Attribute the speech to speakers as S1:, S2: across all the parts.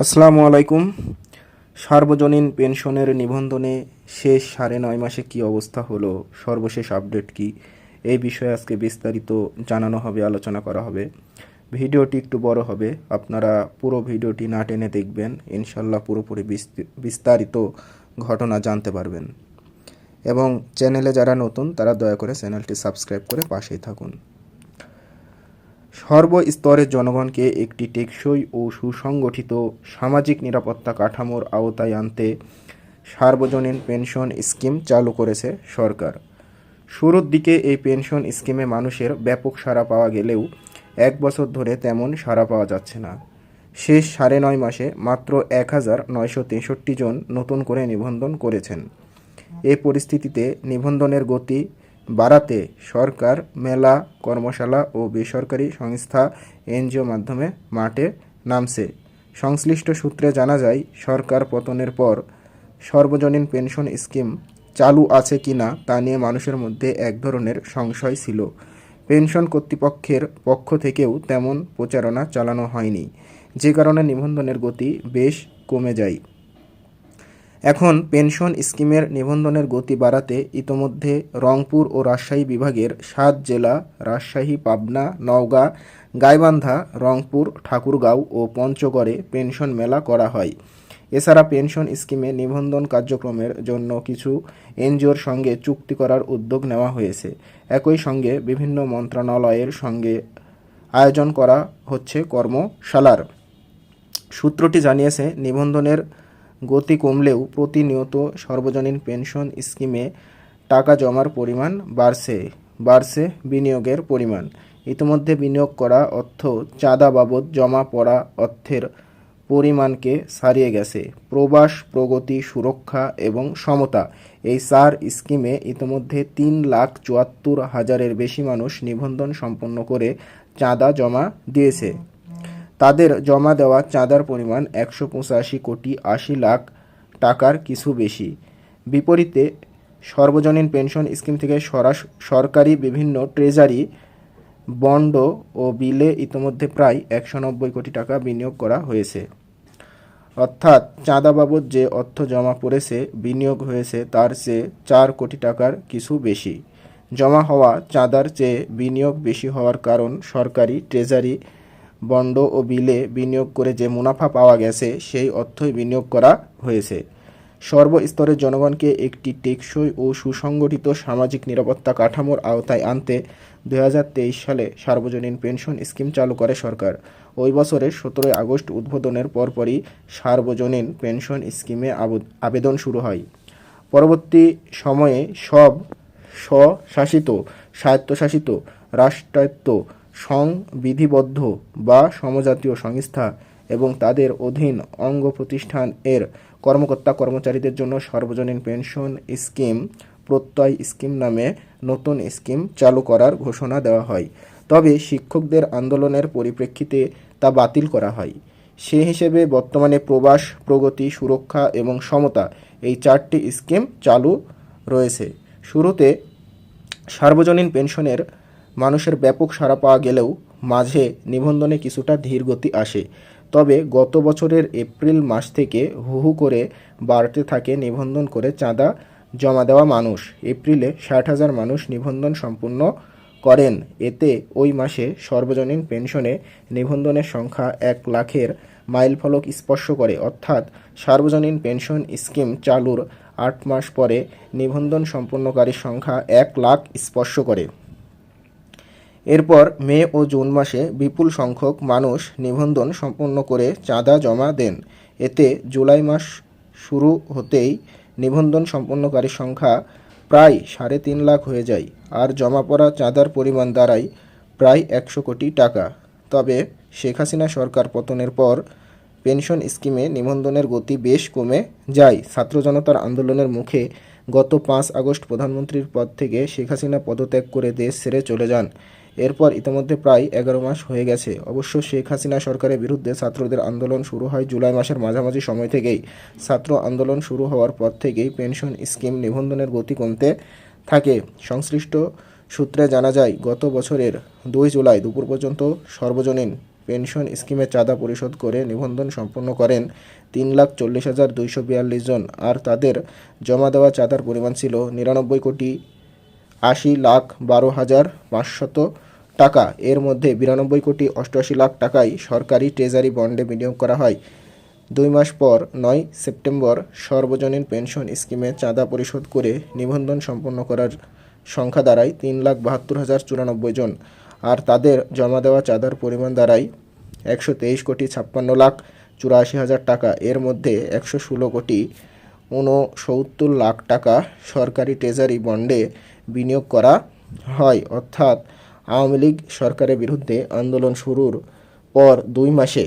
S1: আসসালামু আলাইকুম। সার্বজনীন পেনশনের নিবন্ধনে শেষ সাড়ে নয় মাসে কি অবস্থা হলো? সর্বশেষ আপডেট কি? এই বিষয়ে আজকে বিস্তারিত জানানো হবে, আলোচনা করা হবে। ভিডিওটি একটু বড় হবে। আপনারা পুরো ভিডিওটি না টেনে দেখবেন। ইনশাল্লাহ পুরোপুরি বিস্তি- বিস্তারিত ঘটনা জানতে পারবেন। এবং চ্যানেলে যারা নতুন, তারা দয়া করে চ্যানেলটি সাবস্ক্রাইব করে পাশেই থাকুন। সর্বস্তরের জনগণকে একটি টেকসই ও সুসংগঠিত সামাজিক নিরাপত্তা কাঠামোর আওতায় আনতে সার্বজনীন পেনশন স্কিম চালু করেছে সরকার। শুরুর দিকে এই পেনশন স্কিমে মানুষের ব্যাপক সাড়া পাওয়া গেলেও এক বছর ধরে তেমন সাড়া পাওয়া যাচ্ছে না। শেষ সাড়ে নয় মাসে মাত্র এক হাজার নয়শো তেষট্টি জন নতুন করে নিবন্ধন করেছেন। এ পরিস্থিতিতে নিবন্ধনের গতি বাড়াতে সরকার, মেলা, কর্মশালা ও বেসরকারি সংস্থা এনজিও মাধ্যমে মাঠে নামছে। সংশ্লিষ্ট সূত্রে জানা যায়, সরকার পতনের পর সর্বজনীন পেনশন স্কিম চালু আছে কিনা তা নিয়ে মানুষের মধ্যে এক ধরনের সংশয় ছিল। পেনশন কর্তৃপক্ষের পক্ষ থেকেও তেমন প্রচারণা চালানো হয়নি। যে কারণে নিবন্ধনের গতি বেশ কমে যায়। এখন পেনশন স্কিমের নিবন্ধনের গতি বাড়াতে ইতোমধ্যে রংপুর ও রাজশাহী বিভাগের সাত জেলা, রাজশাহী, পাবনা, নওগাঁ, গাইবান্ধা, রংপুর, ঠাকুরগাঁও ও পঞ্চগড়ে পেনশন মেলা করা হয়। এছাড়া পেনশন স্কিমে নিবন্ধন কার্যক্রমের জন্য কিছু এনজিওর সঙ্গে চুক্তি করার উদ্যোগ নেওয়া হয়েছে। একই সঙ্গে বিভিন্ন মন্ত্রণালয়ের সঙ্গে আয়োজন করা হচ্ছে কর্মশালার। সূত্রটি জানিয়েছে, নিবন্ধনের গতি কমলেও প্রতিনিয়ত সর্বজনীন পেনশন স্কিমে টাকা জমার পরিমাণ বাড়ছে বাড়ছে বিনিয়োগের পরিমাণ। ইতিমধ্যে বিনিয়োগ করা অর্থ চাঁদা বাবদ জমা পড়া অর্থের পরিমাণকে ছাড়িয়ে গেছে। প্রবাস, প্রগতি, সুরক্ষা এবং সমতা এই চার স্কিমে ইতিমধ্যে তিন লাখ চুয়াত্তর হাজারের বেশি মানুষ নিবন্ধন সম্পন্ন করে চাঁদা জমা দিয়েছে। তাদের জমা দেওয়া চাঁদার পরিমাণ একশো পঁচাশি কোটি আশি লাখ টাকার কিছু বেশি। বিপরীতে, সর্বজনীন পেনশন স্কিম থেকে সরাস সরকারি বিভিন্ন ট্রেজারি, বন্ড ও বিলে ইতোমধ্যে প্রায় একশো নব্বই কোটি টাকা বিনিয়োগ করা হয়েছে। অর্থাৎ চাঁদা বাবদ যে অর্থ জমা পড়েছে, বিনিয়োগ হয়েছে, তার চেয়ে চার কোটি টাকার কিছু বেশি। জমা হওয়া চাঁদার চেয়ে বিনিয়োগ বেশি হওয়ার কারণ সরকারি ট্রেজারি বন্ড ও বিলে বিনিয়োগ করে যে মুনাফা পাওয়া গেছে, সেই অর্থই বিনিয়োগ করা হয়েছে। সর্বস্তরের জনগণকে একটি টেকসই ও সুসংগঠিত সামাজিক নিরাপত্তা কাঠামোর আওতায় আনতে দু হাজার তেইশ সালে সার্বজনীন পেনশন স্কিম চালু করে সরকার। ওই বছরের সতেরোই আগস্ট উদ্বোধনের পরপরই সার্বজনীন পেনশন স্কিমে আবদ- আবেদন শুরু হয়। পরবর্তী সময়ে সব স্বশাসিত, স্বায়ত্তশাসিত, রাষ্ট্রায়ত্ত সংবিধিবদ্ধ বা সমজাতীয় সংস্থা এবং তাদের অধীন অঙ্গ প্রতিষ্ঠান এর কর্মকর্তা কর্মচারীদের জন্য সর্বজনীন পেনশন স্কিম, প্রত্যয় স্কিম নামে নতুন স্কিম চালু করার ঘোষণা দেওয়া হয়। তবে শিক্ষকদের আন্দোলনের পরিপ্রেক্ষিতে তা বাতিল করা হয়। সে হিসেবে বর্তমানে প্রবাস, প্রগতি, সুরক্ষা এবং সমতা এই চারটি স্কিম চালু রয়েছে। শুরুতে সার্বজনীন পেনশনের মানুষের ব্যাপক সাড়া পাওয়া গেলেও মাঝে নিবন্ধনে কিছুটা ধীরগতি আসে। তবে গত বছরের এপ্রিল মাস থেকে হু হু করে বাড়তে থাকে নিবন্ধন করে চাঁদা জমা দেওয়া মানুষ। এপ্রিলে ষাট হাজার মানুষ নিবন্ধন সম্পূর্ণ করেন। এতে ওই মাসে সর্বজনীন পেনশনে নিবন্ধনের সংখ্যা এক লাখের মাইলফলক স্পর্শ করে। অর্থাৎ সার্বজনীন পেনশন স্কিম চালুর আট মাস পরে নিবন্ধন সম্পন্নকারীর সংখ্যা এক লাখ স্পর্শ করে। এরপর মে ও জুন মাসে বিপুল সংখ্যক মানুষ নিবন্ধন সম্পন্ন করে চাঁদা জমা দেন। এতে জুলাই মাস শুরু হতেই নিবন্ধন সম্পন্নকারীর সংখ্যা প্রায় সাড়ে তিন লাখ হয়ে যায় আর জমা পড়া চাঁদার পরিমাণ দাঁড়ায় প্রায় একশো কোটি টাকা। তবে শেখ হাসিনা সরকার পতনের পর পেনশন স্কিমে নিবন্ধনের গতি বেশ কমে যায়। ছাত্র জনতার আন্দোলনের মুখে গত পাঁচ আগস্ট প্রধানমন্ত্রীর পদ থেকে শেখ হাসিনা পদত্যাগ করে দেশ ছেড়ে চলে যান। এরপর ইতিমধ্যে প্রায় এগারো মাস হয়ে গেছে। অবশ্য শেখ হাসিনা সরকারের বিরুদ্ধে ছাত্রদের আন্দোলন শুরু হয় জুলাই মাসের মাঝামাঝি সময় থেকেই। ছাত্র আন্দোলন শুরু হওয়ার পর থেকেই পেনশন স্কিম নিবন্ধনের গতি কমতে থাকে। সংশ্লিষ্ট সূত্রে জানা যায়, গত বছরের দুই জুলাই দুপুর পর্যন্ত সর্বজনীন পেনশন স্কিমে চাঁদা পরিশোধ করে নিবন্ধন সম্পন্ন করেন তিন লাখ চল্লিশ হাজার দুইশো বিয়াল্লিশ জন। আর তাদের জমা দেওয়া চাঁদার পরিমাণ ছিল নিরানব্বই কোটি আশি লাখ বারো হাজার পাঁচশত টাকা। এর মধ্যে বিরানব্বই কোটি অষ্টআশি লাখ টাকাই সরকারি ট্রেজারি বন্ডে বিনিয়োগ করা হয়। দুই মাস পর, নয় সেপ্টেম্বর, সর্বজনীন পেনশন স্কিমে চাঁদা পরিশোধ করে নিবন্ধন সম্পন্ন করার সংখ্যা দাঁড়ায় তিন লাখ বাহাত্তর হাজার চুরানব্বই জন। আর তাদের জমা দেওয়া চাঁদার পরিমাণ দাঁড়ায় একশো তেইশ কোটি ছাপ্পান্ন লাখ চুরাশি হাজার টাকা। এর মধ্যে একশো ষোলো কোটি ঊনসত্তর লাখ টাকা সরকারি ট্রেজারি বন্ডে বিনিয়োগ করা হয়। অর্থাৎ আওয়ামী লীগ সরকারের বিরুদ্ধে আন্দোলন শুরুর পর দুই মাসে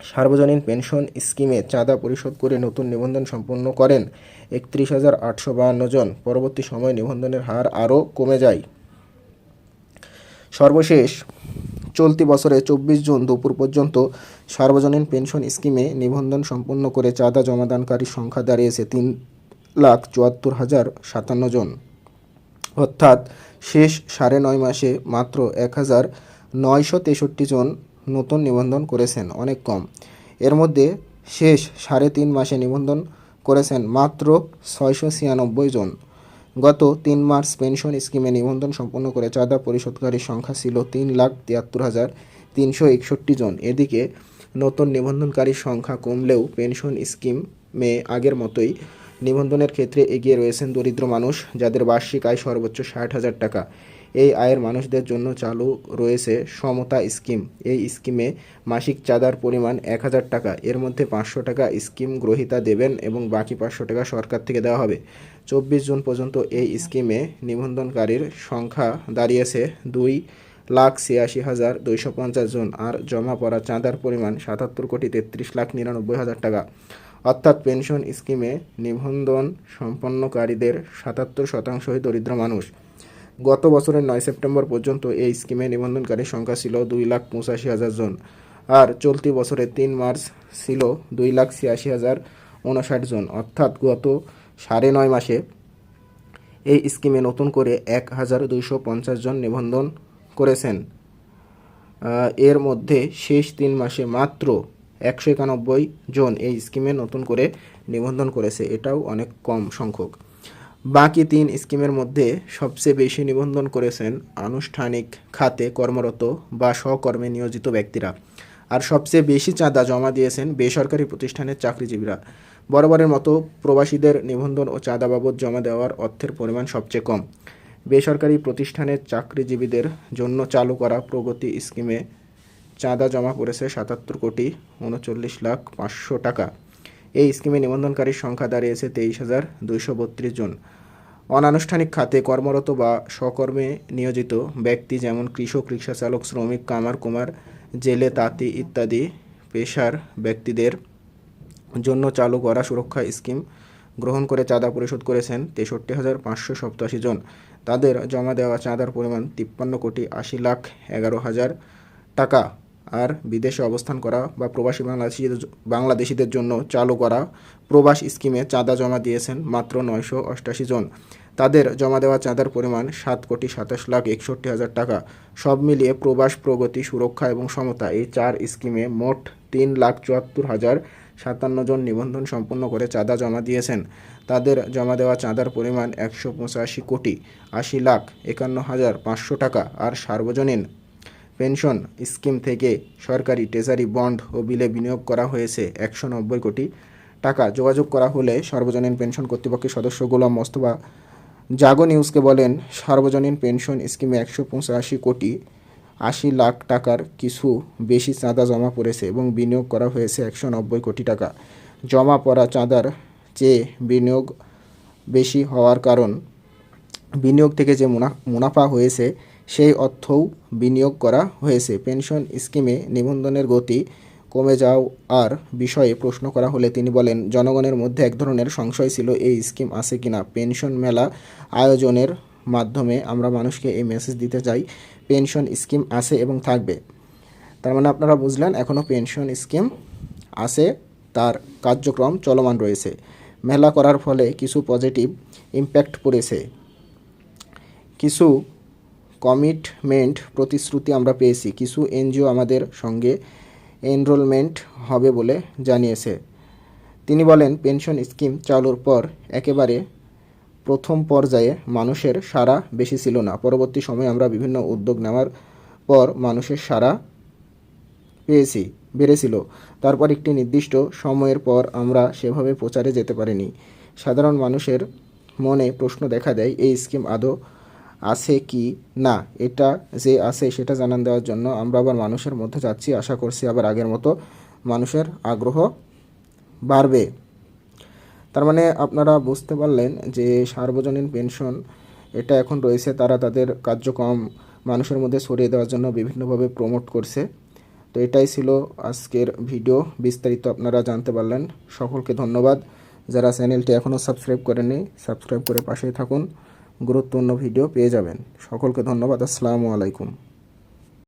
S1: সার্বজনীন পেনশন স্কিমে চাঁদা পরিশোধ করে নতুন নিবন্ধন সম্পন্ন করেন। একত্রিশ হাজার আটশো বাহান্ন জন। পরবর্তী সময়ে নিবন্ধনের হার আরও কমে যায়। সর্বশেষ চলতি বছরে চব্বিশ জুন দুপুর পর্যন্ত সার্বজনীন পেনশন স্কিমে নিবন্ধন সম্পন্ন করে চাঁদা জমাদানকারীর সংখ্যা দাঁড়িয়েছে তিন লাখ চুয়াত্তর হাজার সাতান্ন জন। অর্থাৎ শেষ সাড়ে নয় মাসে মাত্র এক হাজার নয়শো তেষট্টি জন নতুন নিবন্ধন করেছেন, অনেক কম। এর মধ্যে শেষ সাড়ে তিন মাসে নিবন্ধন করেছেন মাত্র ছয়শো ছিয়ানব্বই জন। গত তিন মার্চ পেনশন স্কিমে নিবন্ধন সম্পন্ন করে চাঁদা পরিশোধকারীর সংখ্যা ছিল তিন লাখ তিয়াত্তর হাজার তিনশো একষট্টি জন। এদিকে নতুন নিবন্ধনকারীর সংখ্যা কমলেও পেনশন স্কিম স্কিমে আগের মতোই নিবন্ধনের ক্ষেত্রে এগিয়ে রয়েছেন দরিদ্র মানুষ, যাদের বার্ষিক আয় সর্বোচ্চ ষাট হাজার টাকা। এই আয়ের মানুষদের জন্য চালু রয়েছে সমতা স্কিম। এই স্কিমে মাসিক চাঁদার পরিমাণ এক হাজার টাকা, এর মধ্যে পাঁচশো টাকা স্কিম গ্রহীতা দেবেন এবং বাকি পাঁচশো টাকা সরকার থেকে দেওয়া হবে। চব্বিশ জুন পর্যন্ত এই স্কিমে নিবন্ধনকারীর সংখ্যা দাঁড়িয়েছে দুই লাখ ছিয়াশি হাজার দুইশো পঞ্চাশ জন, আর জমা পড়া চাঁদার পরিমাণ সাতাত্তর কোটি তেত্রিশ লাখ নিরানব্বই হাজার টাকা। অর্থাৎ পেনশন স্কিমে নিবন্ধন সম্পন্নকারীদের সাতাত্তর শতাংশই দরিদ্র মানুষ। গত বছরের নয় সেপ্টেম্বর পর্যন্ত এই স্কিমে নিবন্ধনকারীর সংখ্যা ছিল দুই লাখ পঁচাশি হাজার জন। আর চলতি বছরের তিন মার্চ ছিল দুই লাখ ছিয়াশি হাজার উনষাট জন। অর্থাৎ গত সাড়ে নয় মাসে এই স্কিমে নতুন করে এক হাজার দুইশো পঞ্চাশ জন নিবন্ধন করেছেন। এর মধ্যে শেষ তিন মাসে মাত্র একশো একানব্বই জন এই স্কিমে নতুন করে নিবন্ধন করেছে। এটাও অনেক কম সংখ্যক। বাকি তিন স্কিমের মধ্যে সবচেয়ে বেশি নিবন্ধন করেছেন আনুষ্ঠানিক খাতে কর্মরত বা স্বকর্মে নিয়োজিত ব্যক্তিরা। আর সবচেয়ে বেশি চাঁদা জমা দিয়েছেন বেসরকারি প্রতিষ্ঠানের চাকরিজীবীরা। বরাবরের মতো প্রবাসীদের নিবন্ধন ও চাঁদা বাবদ জমা দেওয়ার অর্থের পরিমাণ সবচেয়ে কম। বেসরকারি প্রতিষ্ঠানের চাকরিজীবীদের জন্য চালু করা প্রগতি স্কিমে চাঁদা জমা পড়েছে সাতাত্তর কোটি উনচল্লিশ লাখ পাঁচশো টাকা। এই স্কিমে নিবন্ধনকারীর সংখ্যা দাঁড়িয়েছে তেইশ হাজার দুইশো বত্রিশ জন। অনানুষ্ঠানিক খাতে কর্মরত বা স্বকর্মে নিয়োজিত ব্যক্তি যেমন কৃষক রিক্সা চালক শ্রমিক, কামার, কুমার, জেলে, তাঁতি ইত্যাদি পেশার ব্যক্তিদের জন্য চালু করা সুরক্ষা স্কিম গ্রহণ করে চাঁদা পরিশোধ করেছেন তেষট্টি হাজার পাঁচশো সপ্তাশি জন। তাদের জমা দেওয়া চাঁদার পরিমাণ তিপ্পান্ন কোটি আশি লাখ এগারো হাজার টাকা। আর বিদেশে অবস্থান করা বা প্রবাসী বাংলাদেশিদের বাংলাদেশিদের জন্য চালু করা প্রবাস স্কিমে চাঁদা জমা দিয়েছেন মাত্র নয়শো অষ্টাশি জন। তাদের জমা দেওয়া চাঁদার পরিমাণ সাত কোটি সাতাশ লাখ একষট্টি হাজার টাকা। সব মিলিয়ে প্রবাস প্রগতি, সুরক্ষা এবং সমতা এই চার স্কিমে মোট তিন লাখ চুয়াত্তর হাজার সাতান্ন জন নিবন্ধন সম্পন্ন করে চাঁদা জমা দিয়েছেন। তাদের জমা দেওয়া চাঁদার পরিমাণ একশো পঁচাশি কোটি আশি লাখ একান্ন হাজার পাঁচশো টাকা আর সার্বজনীন পেনশন স্কিম থেকে সরকারি ট্রেজারি বন্ড ও বিলে বিনিয়োগ করা হয়েছে একশো নব্বই কোটি টাকা। যোগাযোগ করা হলে সর্বজনীন পেনশন কর্তৃপক্ষের সদস্য গোলাম মোস্তফা জাগো নিউজকে বলেন, সার্বজনীন পেনশন স্কিমে একশো পঁচাশি কোটি আশি লাখ টাকার কিছু বেশি চাঁদা জমা পড়েছে এবং বিনিয়োগ করা হয়েছে একশো নব্বই কোটি টাকা। জমা পড়া চাঁদার চেয়ে বিনিয়োগ বেশি হওয়ার কারণ, বিনিয়োগ থেকে যে মুনা, মুনাফা হয়েছে সেই অর্থও বিনিয়োগ করা হয়েছে। পেনশন স্কিমে নিবন্ধনের গতি কমে যাওয়ার বিষয়ে প্রশ্ন করা হলে তিনি বলেন, জনগণের মধ্যে এক ধরনের সংশয় ছিল, এই স্কিম আছে কিনা পেনশন মেলা আয়োজনের মাধ্যমে আমরা মানুষকে এই মেসেজ দিতে চাই, পেনশন স্কিম আছে এবং থাকবে। তার মানে আপনারা বুঝলেন এখনও পেনশন স্কিম আছে, তার কার্যক্রম চলমান রয়েছে। মেলা করার ফলে কিছু পজিটিভ ইম্প্যাক্ট পড়েছে। কিছু কমিটমেন্ট প্রতিশ্রুতি আমরা পেয়েছি। কিছু এনজিও আমাদের সঙ্গে এনরোলমেন্ট হবে বলে জানিয়েছে। তিনি বলেন, পেনশন স্কিম চালুর পর একেবারে প্রথম পর্যায়ে মানুষের সাড়া বেশি ছিল না। পরবর্তী সময়ে আমরা বিভিন্ন উদ্যোগ নেওয়ার পর মানুষের সাড়া পেয়েছি, বেড়েছিল। তারপর একটি নির্দিষ্ট সময়ের পর আমরা সেভাবে প্রচারে যেতে পারিনি। সাধারণ মানুষের মনে প্রশ্ন দেখা দেয়, এই স্কিম আদৌ আছে কি না? এটা যে আছে, সেটা জানান দেওয়ার জন্য আমরা আবার মানুষের মধ্যে যাচ্ছি, আশা করছি আবার আগের মতো মানুষের আগ্রহ বাড়বে। তার মানে আপনারা বুঝতে পারলেন যে সার্বজনীন পেনশন, এটা এখন রয়েছে তারা তাদের কার্যক্রম মানুষের মধ্যে ছড়িয়ে দেওয়ার জন্য বিভিন্নভাবে প্রমোট করছে। তো এটাই ছিল আজকের ভিডিও বিস্তারিত আপনারা জানতে পারলেন। সকলকে ধন্যবাদ। যারা চ্যানেলটি এখনও সাবস্ক্রাইব করেনি সাবস্ক্রাইব করে পাশেই থাকুন। গুরুত্বপূর্ণ ভিডিও পেয়ে যাবেন। সকলকে ধন্যবাদ। আসসালামু আলাইকুম।